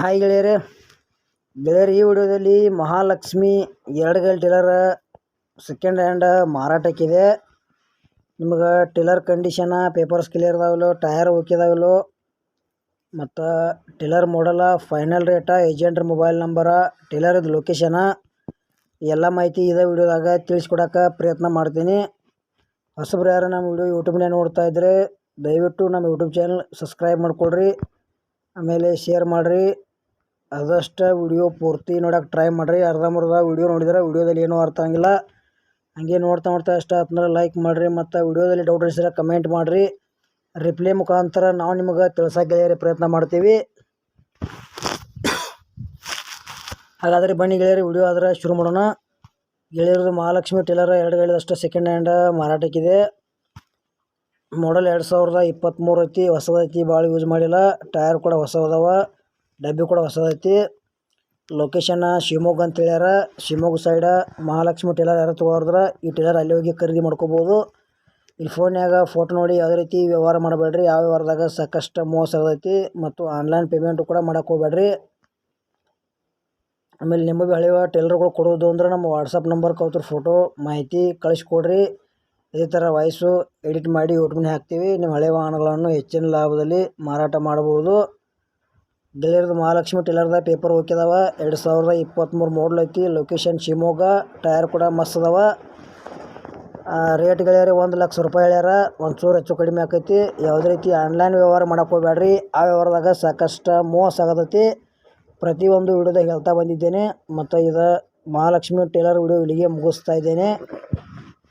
Hi ಗೆಳೆಯರೇ. ಗೆಳೆಯರು, ಈ ವಿಡಿಯೋದಲ್ಲಿ ಮಹಾಲಕ್ಷ್ಮಿ ಎರಡು ಗಲ್ ಟಿಲ್ಲರ್ ಸೆಕೆಂಡ್ ಹ್ಯಾಂಡ್ ಮಾರಾಟಕ್ಕಿದೆ. ನಿಮ್ಗೆ ಟಿಲ್ಲರ್ ಕಂಡೀಷನ ಪೇಪರ್ಸ್ ಕ್ಲಿಯರ್ ಅದಾವಲ್ಲೋ ಟಯರ್ ಹೋಗಿದಾವಲ್ಲೋ ಮತ್ತು ಟಿಲ್ಲರ್ ಮಾಡಲ ಫೈನಲ್ ರೇಟ ಏಜೆಂಟ್ರ ಮೊಬೈಲ್ ನಂಬರ ಟಿಲ್ಲರ್ದು ಲೊಕೇಶನ ಎಲ್ಲ ಮಾಹಿತಿ ಇದೇ ವಿಡಿಯೋದಾಗ ತಿಳಿಸ್ಕೊಡಕ್ಕೆ ಪ್ರಯತ್ನ ಮಾಡ್ತೀನಿ. ಹೊಸಬ್ರು ಯಾರು ನಮ್ಮ ವಿಡಿಯೋ ಯೂಟ್ಯೂಬ್ನೇ ನೋಡ್ತಾ ಇದ್ದರೆ ದಯವಿಟ್ಟು ನಮ್ಮ ಯೂಟ್ಯೂಬ್ ಚಾನಲ್ ಸಬ್ಸ್ಕ್ರೈಬ್ ಮಾಡ್ಕೊಳ್ರಿ. ಆಮೇಲೆ ಶೇರ್ ಮಾಡಿರಿ. ಆದಷ್ಟು ವಿಡಿಯೋ ಪೂರ್ತಿ ನೋಡೋಕೆ ಟ್ರೈ ಮಾಡಿರಿ. ಅರ್ಧಂಬರ್ಧ ವಿಡಿಯೋ ನೋಡಿದ್ರೆ ವಿಡಿಯೋದಲ್ಲಿ ಏನೂ ಅರ್ಥ ಆಗಿಲ್ಲ ಹಾಗೆ ನೋಡ್ತಾ ನೋಡ್ತಾ ಇಷ್ಟ ಆತಂದ್ರೆ ಲೈಕ್ ಮಾಡಿರಿ ಮತ್ತು ವಿಡಿಯೋದಲ್ಲಿ ಡೌಟ್ ಇರಿಸಿದ್ರೆ ಕಮೆಂಟ್ ಮಾಡಿರಿ. ರಿಪ್ಲೈ ಮುಖಾಂತರ ನಾವು ನಿಮಗೆ ತಿಳಿಸೋಕೆ ಪ್ರಯತ್ನ ಮಾಡ್ತೀವಿ. ಹಾಗಾದರೆ ಬನ್ನಿ ಗೆಳೆಯರು ವಿಡಿಯೋ ಆದರೆ ಶುರು ಮಾಡೋಣ. ಗೆಳೆಯರದು ಮಹಾಲಕ್ಷ್ಮಿ ಟೇಲರ್ ಎರಡು ಗಾಡಿದಷ್ಟು ಸೆಕೆಂಡ್ ಹ್ಯಾಂಡ್ ಮಾರಾಟಕ್ಕಿದೆ. ಮಾಡಲ್ ಎರಡು ಸಾವಿರದ ಇಪ್ಪತ್ತ್ಮೂರು ಐತಿ, ಹೊಸದೈತಿ ಭಾಳ ಯೂಸ್ ಮಾಡಿಲ್ಲ. ಟೈರ್ ಕೂಡ ಹೊಸದವ, ಡಬ್ಬಿ ಕೂಡ ಹೊಸದೈತಿ. ಲೊಕೇಶನ್ ಶಿವಮೊಗ್ಗ ಅಂತ ಹೇಳ್ಯಾರ. ಶಿವಮೊಗ್ಗ ಸೈಡ ಮಹಾಲಕ್ಷ್ಮಿ ಟೇಲರ್ ಯಾರು ತೊಗೊಳೋದ್ರ ಈ ಟೇಲರ್ ಅಲ್ಲಿ ಹೋಗಿ ಖರೀದಿ ಮಾಡ್ಕೋಬೋದು. ಇಲ್ಲಿ ಫೋನ್ಯಾಗ ಫೋಟೋ ನೋಡಿ ಯಾವುದೇ ರೀತಿ ವ್ಯವಹಾರ ಮಾಡಬೇಡ್ರಿ. ಯಾವ ವ್ಯವಹಾರದಾಗ ಸಾಕಷ್ಟು ಮೋಸ ಆಗೈತಿ ಮತ್ತು ಆನ್ಲೈನ್ ಪೇಮೆಂಟು ಕೂಡ ಮಾಡೋಕ್ಕೆ ಹೋಗ್ಬೇಡ್ರಿ. ಆಮೇಲೆ ನಿಮಗೆ ಹಳೆಯ ಟೇಲರ್ಗಳು ಕೊಡೋದು ಅಂದ್ರೆ ನಮ್ಮ ವಾಟ್ಸಪ್ ನಂಬರ್ ಕೌತ್ರ ಫೋಟೋ ಮಾಹಿತಿ ಕಳಿಸ್ಕೊಡ್ರಿ. ಇದೇ ಥರ ವಾಯ್ಸು ಎಡಿಟ್ ಮಾಡಿ ಯೂಟ್ಯೂಬ್ನ ಹಾಕ್ತೀವಿ. ನಿಮ್ಮ ಹಳೆಯ ವಾಹನಗಳನ್ನು ಹೆಚ್ಚಿನ ಲಾಭದಲ್ಲಿ ಮಾರಾಟ ಮಾಡ್ಬೋದು. ಡೆಲಿವರಿದು ಮಹಾಲಕ್ಷ್ಮಿ ಟೇಲರ್ದ ಪೇಪರ್ ಹೋಗ್ಯದವ ಎರಡು ಸಾವಿರದ ಇಪ್ಪತ್ತ್ಮೂರು ಮಾಡಲ್ ಐತಿ. ಲೊಕೇಶನ್ ಶಿವಮೊಗ್ಗ. ಟಯರ್ ಕೂಡ ಮಸ್ತ್ ಅದಾವ. ರೇಟ್ ಗೆಳೆಯರಿ ಒಂದು ಲಕ್ಷ ರೂಪಾಯಿ ಹೇಳ್ಯಾರ. ಒಂದು ಚೂರು ಹೆಚ್ಚು ಕಡಿಮೆ ಆಕೈತಿ. ಯಾವುದೇ ರೀತಿ ಆನ್ಲೈನ್ ವ್ಯವಹಾರ ಮಾಡಕ್ಕೆ ಹೋಗ್ಬೇಡ್ರಿ ಆ ವ್ಯವಹಾರದಾಗ ಸಾಕಷ್ಟು ಮೋಸ ಆಗತೈತಿ. ಪ್ರತಿಯೊಂದು ವಿಡಿಯೋದಾಗ ಹೇಳ್ತಾ ಬಂದಿದ್ದೇನೆ. ಮತ್ತು ಇದು ಮಹಾಲಕ್ಷ್ಮಿ ಟೇಲರ್ ವಿಡಿಯೋ ಇಲ್ಲಿಗೆ ಮುಗಿಸ್ತಾ ಇದ್ದೇನೆ.